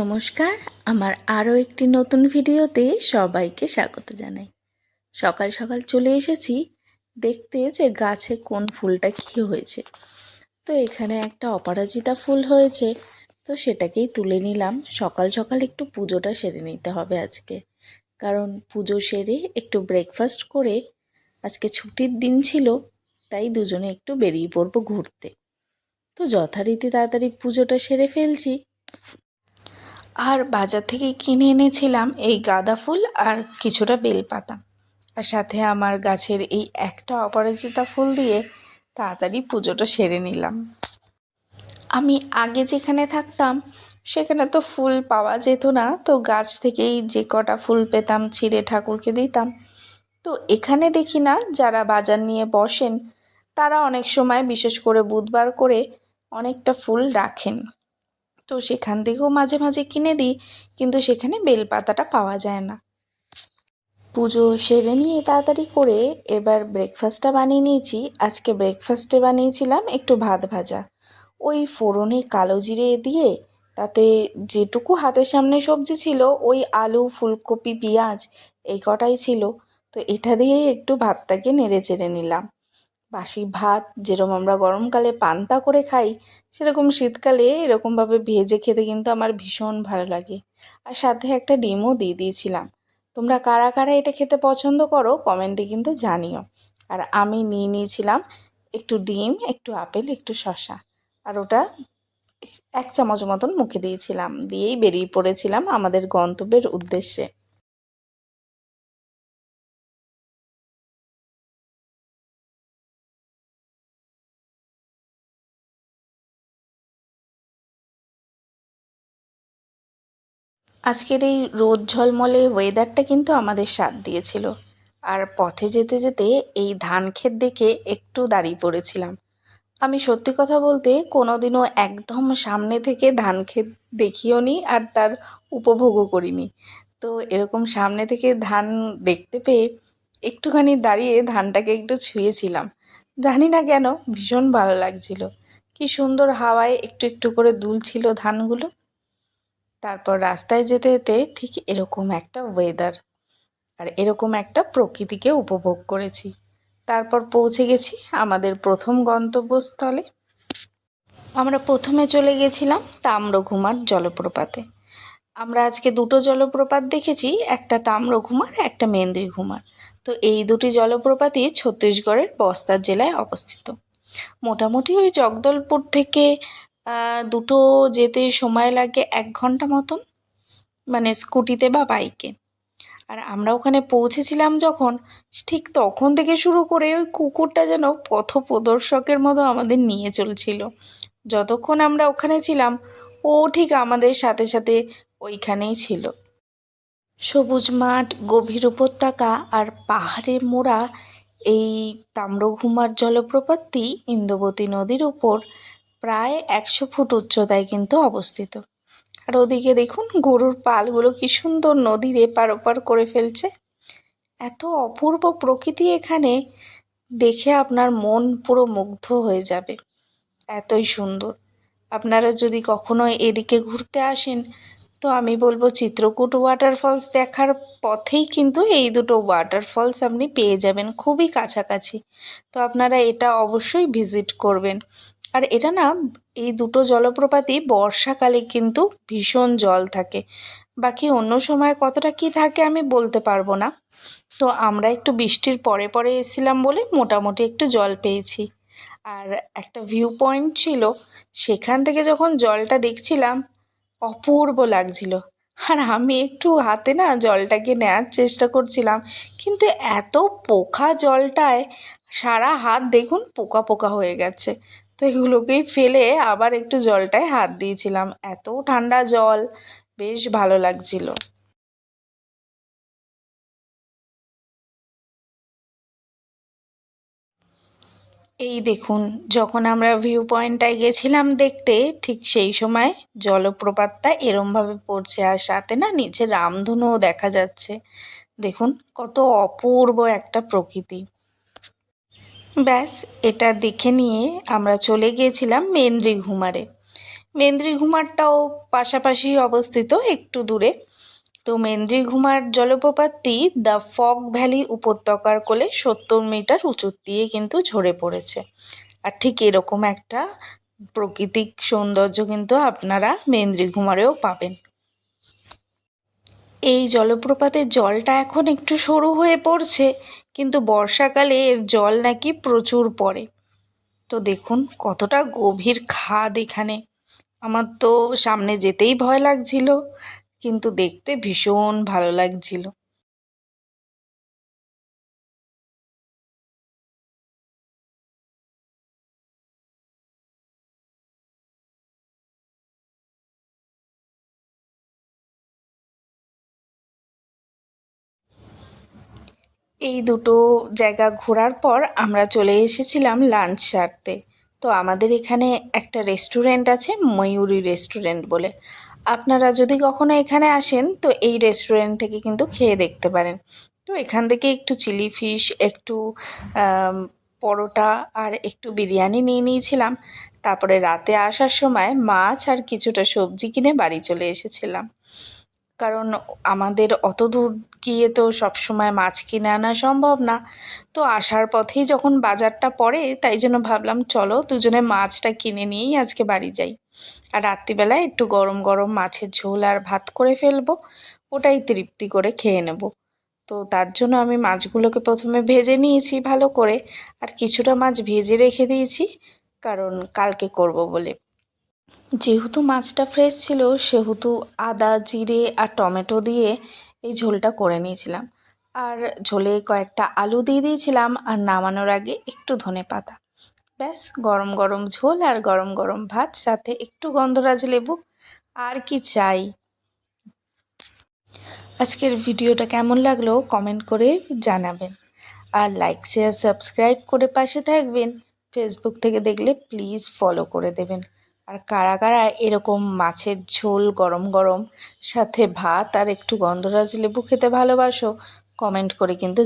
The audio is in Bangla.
নমস্কার, আমার আরও একটি নতুন ভিডিওতে সবাইকে স্বাগত জানাই। সকাল সকাল চলে এসেছি দেখতে যে গাছে কোন ফুলটা কী হয়েছে। তো এখানে একটা অপরাজিতা ফুল হয়েছে, তো সেটাকেই তুলে নিলাম। সকাল সকাল একটু পুজোটা সেরে নিতে হবে আজকে। কারণ পুজো সেরে একটু ব্রেকফাস্ট করে আজকে ছুটির দিন ছিল, তাই দুজনে একটু বেরিয়ে পড়ব ঘুরতে। তো যথারীতি তাড়াতাড়ি পুজোটা সেরে ফেলছি আর বাজার থেকে কিনে এনেছিলাম এই গাঁদা ফুল আর কিছুটা বেলপাতা। আর সাথে আমার গাছের এই একটা অপরাজিতা ফুল দিয়ে তাড়াতাড়ি পুজোটা সেরে নিলাম। আমি আগে যেখানে থাকতাম, সেখানে তো ফুল পাওয়া যেত না, তো গাছ থেকেই যে কটা ফুল পেতাম, ছিঁড়ে ঠাকুরকে দিতাম। তো এখানে দেখি না, যারা বাজার নিয়ে বসেন, তারা অনেক সময় বিশেষ করে বুধবার করে অনেকটা ফুল রাখেন। তো সেখান থেকেও মাঝে মাঝে কিনে দিই, কিন্তু সেখানে বেলপাতাটা পাওয়া যায় না। পুজো সেরে নিয়ে তাড়াতাড়ি করে এবার ব্রেকফাস্টটা বানিয়ে নিয়েছি। আজকে ব্রেকফাস্টে বানিয়েছিলাম একটু ভাত ভাজা। ওই ফোড়নে কালো জিরে দিয়ে তাতে যেটুকু হাতের সামনে সবজি ছিল, ওই আলু, ফুলকপি, পেঁয়াজ, এই কটাই ছিল। তো এটা দিয়েই একটু ভাতটাকে নেড়ে চেড়ে নিলাম। বাসি ভাত, যেরকম আমরা গরমকালে পান্তা করে খাই, সেরকম শীতকালে এরকমভাবে ভেজে খেতে কিন্তু আমার ভীষণ ভালো লাগে। আর সাথে একটা ডিমও দিয়ে দিয়েছিলাম। তোমরা কারা কারা এটা খেতে পছন্দ করো কমেন্টে কিন্তু জানিও। আর আমি নিয়ে নিয়েছিলাম একটু ডিম, একটু আপেল, একটু শশা আর ওটা এক চামচ মতন মুখে দিয়েছিলাম। দিয়েই বেরিয়ে পড়েছিলাম আমাদের গন্তব্যের উদ্দেশ্যে। আজকের এই রোদ ঝলমলে ওয়েদারটা কিন্তু আমাদের সাথ দিয়েছিল। আর পথে যেতে যেতে এই ধান ক্ষেত দেখে একটু দাঁড়িয়ে পড়েছিলাম। আমি সত্যি কথা বলতে কোনোদিনও একদম সামনে থেকে ধান ক্ষেত দেখিও নি আর তার উপভোগও করিনি। তো এরকম সামনে থেকে ধান দেখতে পেয়ে একটুখানি দাঁড়িয়ে ধানটাকে একটু ছুঁয়েছিলাম। জানি না কেন ভীষণ ভালো লাগছিল। কি সুন্দর হাওয়ায় একটু একটু করে দুলছিল ধানগুলো। তারপর রাস্তায় যেতে যেতে ঠিক এরকম একটা ওয়েদার আর এরকম একটা প্রকৃতিকে উপভোগ করেছি। তারপর পৌঁছে গেছি আমাদের প্রথম গন্তব্যস্থলে। আমরা প্রথমে চলে গেছিলাম তাম্রঘুমার জলপ্রপাতে। আমরা আজকে দুটো জলপ্রপাত দেখেছি, একটা তাম্রঘুমার, একটা মেন্দ্রি ঘুমার তো এই দুটি জলপ্রপাতই ছত্তিশগড়ের বস্তার জেলায় অবস্থিত। মোটামুটি ওই জগদলপুর থেকে দুটো যেতে সময় লাগে এক ঘণ্টা মতন মানে স্কুটিতে বা বাইকে আর আমরা ওখানে পৌঁছেছিলাম যখন, ঠিক তখন থেকে শুরু করে ওই কুকুরটা যেন পথ প্রদর্শকের মতো আমাদের নিয়ে চলছিল। যতক্ষণ আমরা ওখানে ছিলাম, ও ঠিক আমাদের সাথে সাথে ওইখানেই ছিল। সবুজ মাঠ, গভীর উপত্যকা আর পাহাড়ে মোড়া এই তাম্রঘুমার জলপ্রপাতটি ইন্দুবতী নদীর উপর প্রায় একশো ফুট উচ্চতায় কিন্তু অবস্থিত। আর ওদিকে দেখুন, গরুর পালগুলো কি সুন্দর নদীর এপার ওপার করে ফেলছে। এত অপূর্ব প্রকৃতি এখানে দেখে আপনার মন পুরো মুগ্ধ হয়ে যাবে। এতই সুন্দর। আপনারা যদি কখনো এদিকে ঘুরতে আসেন, তো আমি বলব চিত্রকূট ওয়াটারফলস দেখার পথেই কিন্তু এই দুটো ওয়াটারফলস আপনি পেয়ে যাবেন, খুবই কাছাকাছি। তো আপনারা এটা অবশ্যই ভিজিট করবেন। আর এটা না, এই দুটো জলপ্রপাতই বর্ষাকালে কিন্তু ভীষণ জল থাকে। বাকি অন্য সময় কতটা কি থাকে আমি বলতে পারব না। তো আমরা একটু বৃষ্টির পরে পরে এসেছিলাম বলে মোটামুটি একটু জল পেয়েছি। আর একটা ভিউ পয়েন্ট ছিল, সেখান থেকে যখন জলটা দেখছিলাম, অপূর্ব লাগছিল। আর আমি একটু হাতে না জলটাকে নেওয়ার চেষ্টা করছিলাম, কিন্তু এত পোকা জলটায় সারা হাত দেখুন পোকা পোকা হয়ে গেছে। তো এগুলোকেই ফেলে আবার একটু জলটায় হাত দিয়েছিলাম। এত ঠান্ডা জল, বেশ ভালো লাগছিল। এই দেখুন, যখন আমরা ভিউ পয়েন্টটায় গেছিলাম দেখতে, ঠিক সেই সময় জলপ্রপাতটা এরমভাবে পড়ছে আর সাথে না নিচে রামধনুও দেখা যাচ্ছে। দেখুন, কত অপূর্ব একটা প্রকৃতি। ব্যাস, এটা দেখে নিয়ে আমরা চলে গিয়েছিলাম মেন্দ্রি ঘুমারে। মেন্দ্রি ঘুমারটাও পাশাপাশি অবস্থিত একটু দূরে। তো মেন্দ্রি ঘুমার জলপ্রপাতটি দ্য ফগ ভ্যালি উপত্যকার কোলে সত্তর মিটার উঁচুর দিয়ে কিন্তু ঝরে পড়েছে। আর ঠিক এরকম একটা প্রাকৃতিক সৌন্দর্য কিন্তু আপনারা মেন্দ্রি ঘুমারেও পাবেন। এই জলপ্রপাতের জলটা এখন একটু সরু হয়ে পড়ছে, কিন্তু বর্ষাকালে এর জল নাকি প্রচুর পড়ে। তো দেখুন, কতটা গভীর খাদ এখানে। আমার তো সামনে যেতেই ভয় লাগছিল, কিন্তু দেখতে ভীষণ ভালো লাগছিল। এই দুটো জায়গা ঘোরার পর আমরা চলে এসেছিলাম লাঞ্চ সারতে। তো আমাদের এখানে একটা রেস্টুরেন্ট আছে, ময়ূরী রেস্টুরেন্ট বলে। আপনারা যদি কখনো এখানে আসেন, তো এই রেস্টুরেন্ট থেকে কিন্তু খেয়ে দেখতে পারেন। তো এখান থেকে একটু চিলি ফিশ একটু পরোটা আর একটু বিরিয়ানি নিয়ে নিয়েছিলাম। তারপরে রাতে আসার সময় মাছ আর কিছুটা সবজি কিনে বাড়ি চলে এসেছিলাম। কারণ আমাদের অত দূর গিয়ে তো সব সময় মাছ কিনে আনা সম্ভব না। তো আসার পথেই যখন বাজারটা পড়ে, তাই জন্য ভাবলাম, চলো দুজনে মাছটা কিনে নিয়েই আজকে বাড়ি যাই। আর রাত্রিবেলায় একটু গরম গরম মাছের ঝোল আর ভাত করে ফেলব, ওটাই তৃপ্তি করে খেয়ে নেব। তো তার জন্য আমি মাছগুলোকে প্রথমে ভেজে নিয়েছি ভালো করে, আর কিছুটা মাছ ভেজে রেখে দিয়েছি, কারণ কালকে করব বলে। যেহেতু মাছটা ফ্রেশ ছিল, সেহেতু আদা, জিরে আর টমেটো দিয়ে এই ঝোলটা করে নিয়েছিলাম। আর ঝোলে কয়েকটা আলু দিয়ে দিয়েছিলাম আর নামানোর আগে একটু ধনে পাতা। ব্যাস, গরম গরম ঝোল আর গরম গরম ভাত, সাথে একটু গন্ধরাজ লেবু। আর কি চাই? আজকের ভিডিওটা কেমন লাগল কমেন্ট করে জানাবেন। আর লাইক শেয়ার সাবস্ক্রাইব করে পাশে থাকবেন। ফেসবুক থেকে দেখলে প্লিজ ফলো করে দেবেন। আর কারা কারা এরকম মাছের ঝোল গরম গরম সাথে ভাত আর একটু গন্ধরাজ লেবু খেতে ভালোবাসো কমেন্ট করে কিন্তু